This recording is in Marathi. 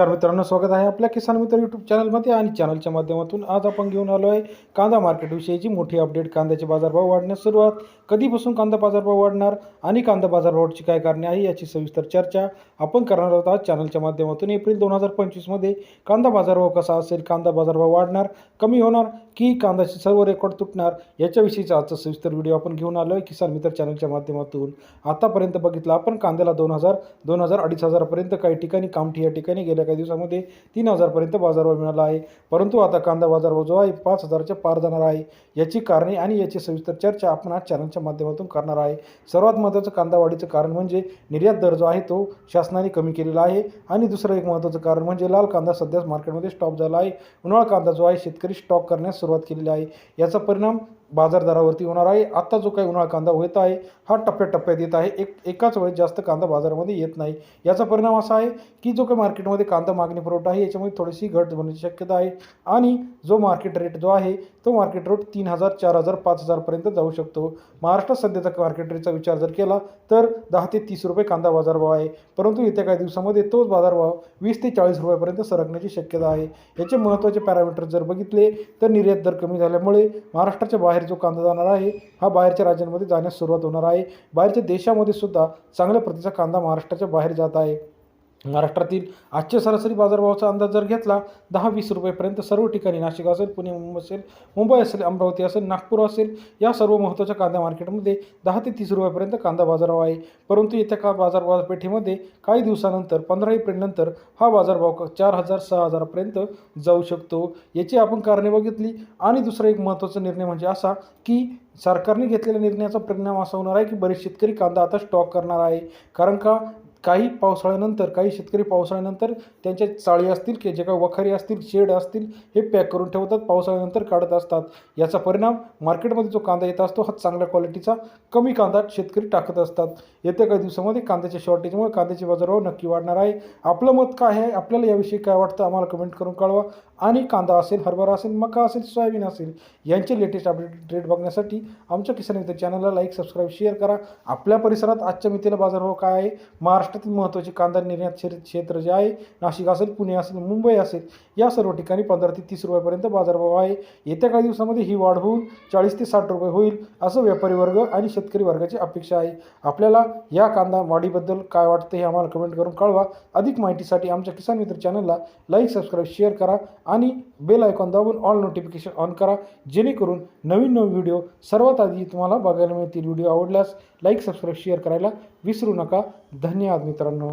नमस्कार मित्रांनो स्वागत आहे आपल्या किसान मित्र यूट्यूब चॅनलमध्ये आणि चॅनलच्या माध्यमातून आज आपण घेऊन आलो आहे कांदा मार्केटविषयीची मोठी अपडेट कांद्याचे बाजारभाव वाढण्यास सुरुवात. कधीपासून कांदा बाजारभाव वाढणार आणि कांदा बाजारभावाची काय कारणे आहे याची सविस्तर चर्चा आपण करणार आहोत आज चॅनलच्या माध्यमातून. एप्रिल दोन हजार पंचवीसमध्ये कांदा बाजारभाव कसा असेल कांदा बाजारभाव वाढणार कमी होणार की कांद्याचे सर्व रेकॉर्ड तुटणार याच्याविषयीचा आजचा सविस्तर व्हिडिओ आपण घेऊन आलो आहे किसान मित्र चॅनलच्या माध्यमातून. आतापर्यंत बघितलं आपण कांद्याला दोन हजार दोन हजार अडीच हजारापर्यंत काही ठिकाणी कामठी या ठिकाणी गेल्या काही दिवसामध्ये तीन हजारपर्यंत बाजारभाव मिळाला आहे. परंतु आता कांदा बाजारभाव जो आहे पाच हजारच्या पार जाणार आहे. याची कारणे आणि याची सविस्तर चर्चा आपण आज चॅनलच्या माध्यमातून करणार आहे. सर्वात महत्त्वाचं कांदा वाढीचं कारण म्हणजे निर्यात दर जो आहे तो शासनाने कमी केलेला आहे. आणि दुसरं एक महत्त्वाचं कारण म्हणजे लाल कांदा सध्याच मार्केटमध्ये स्टॉप झाला आहे. उन्हाळा कांदा जो आहे शेतकरी स्टॉक करण्यास सुरुवात केलेली आहे. याचा परिणाम बाजार दरावरती होणार आहे. आता जो काही उन्हाळा कांदा होत आहे हा टप्प्याटप्प्यात येत आहे. एक एकाच वेळेस जास्त कांदा बाजारामध्ये येत नाही. याचा परिणाम असा आहे की जो काही मार्केटमध्ये कांदा मागणी पुरवठा आहे याच्यामध्ये थोडीशी घट होण्याची शक्यता आहे. आणि जो मार्केट रेट जो आहे तो मार्केट रेट तीन हजार चार हजार पाच हजारपर्यंत जाऊ शकतो. महाराष्ट्रात सध्याचा मार्केट रेटचा विचार जर केला तर दहा ते तीस रुपये कांदा बाजारभाव आहे. परंतु येत्या काही दिवसामध्ये तोच बाजारभाव वीस ते चाळीस रुपयापर्यंत सरकण्याची शक्यता आहे. याचे महत्त्वाचे पॅरामीटर जर बघितले तर निर्यात दर कमी झाल्यामुळे महाराष्ट्राच्या बाहेर बाहेर जो कांदा जाणार आहे. हा बाहेरच्या राज्यांमध्ये जाण्यास सुरुवात होणार आहे. बाहेरच्या देशामध्ये सुद्धा चांगल्या प्रतीचा कांदा महाराष्ट्राच्या बाहेर जात आहे. महाराष्ट्रातील आजच्या सरासरी बाजारभावाचा अंदाज जर घेतला दहा वीस रुपयेपर्यंत सर्व ठिकाणी नाशिक असेल पुणे मुंबई असेल मुंबई असेल अमरावती असेल नागपूर असेल या सर्व महत्त्वाच्या कांदा मार्केटमध्ये दहा ते तीस रुपयापर्यंत कांदा बाजारभाव आहे. परंतु येत्या का बाजार बाजारपेठेमध्ये काही दिवसानंतर पंधरा एप्रिलनंतर हा बाजारभाव चार हजार सहा हजारापर्यंत जाऊ शकतो. याची आपण कारणे बघितली. आणि दुसरा एक महत्त्वाचा निर्णय म्हणजे असा की सरकारने घेतलेल्या निर्णयाचा परिणाम असा होणार आहे की बरेच शेतकरी कांदा आता स्टॉक करणार आहे. कारण का? काही पावसाळ्यानंतर काही शेतकरी पावसाळ्यानंतर त्यांच्या चाळी असतील की जे काही वखारी असतील शेड असतील हे पॅक करून ठेवतात पावसाळ्यानंतर काढत असतात. याचा परिणाम मार्केटमध्ये जो कांदा येत असतो हा चांगल्या क्वालिटीचा कमी कांदा शेतकरी टाकत असतात. येत्या काही दिवसामध्ये कांद्याच्या शॉर्टेजमुळे कांद्याचे बाजारभाव नक्की वाढणार आहे. आपलं मत काय आहे? आपल्याला याविषयी काय वाटतं? आम्हाला कमेंट करून कळवा. आणि कांदा असेल हरभरा असेल मका असेल सोयाबीन असेल यांचे लेटेस्ट अपडेट रेट बघण्यासाठी आमच्या किसान मित्र चॅनलला लाईक सबस्क्राईब शेअर करा. आपल्या परिसरात आजच्या मितीला बाजारभाव काय आहे? महाराष्ट्रातील महत्त्वाचे कांदा निर्यात क्षेत्र क्षेत्र जे आहे नाशिक असेल पुणे असेल मुंबई असेल या सर्व ठिकाणी पंधरा ते तीस रुपयापर्यंत बाजारभाव आहे. येत्या काही दिवसामध्ये ही वाढ होऊन चाळीस ते साठ रुपये होईल असं व्यापारी वर्ग आणि शेतकरी वर्गाची अपेक्षा आहे. आपल्याला या कांदा वाढीबद्दल काय वाटतं हे आम्हाला कमेंट करून कळवा. अधिक माहितीसाठी आमच्या किसान मित्र चॅनलला लाईक सबस्क्राईब शेअर करा. आणि बेल आयकॉन दाबून ऑल नोटिफिकेशन ऑन करा. जेणेकरून नवीन नवीन व्हिडिओ सर्वात आधी तुम्हाला बघायला मिळतील. व्हिडिओ आवडल्यास लाईक सबस्क्राईब शेअर करायला विसरू नका. धन्यवाद मित्रांनो.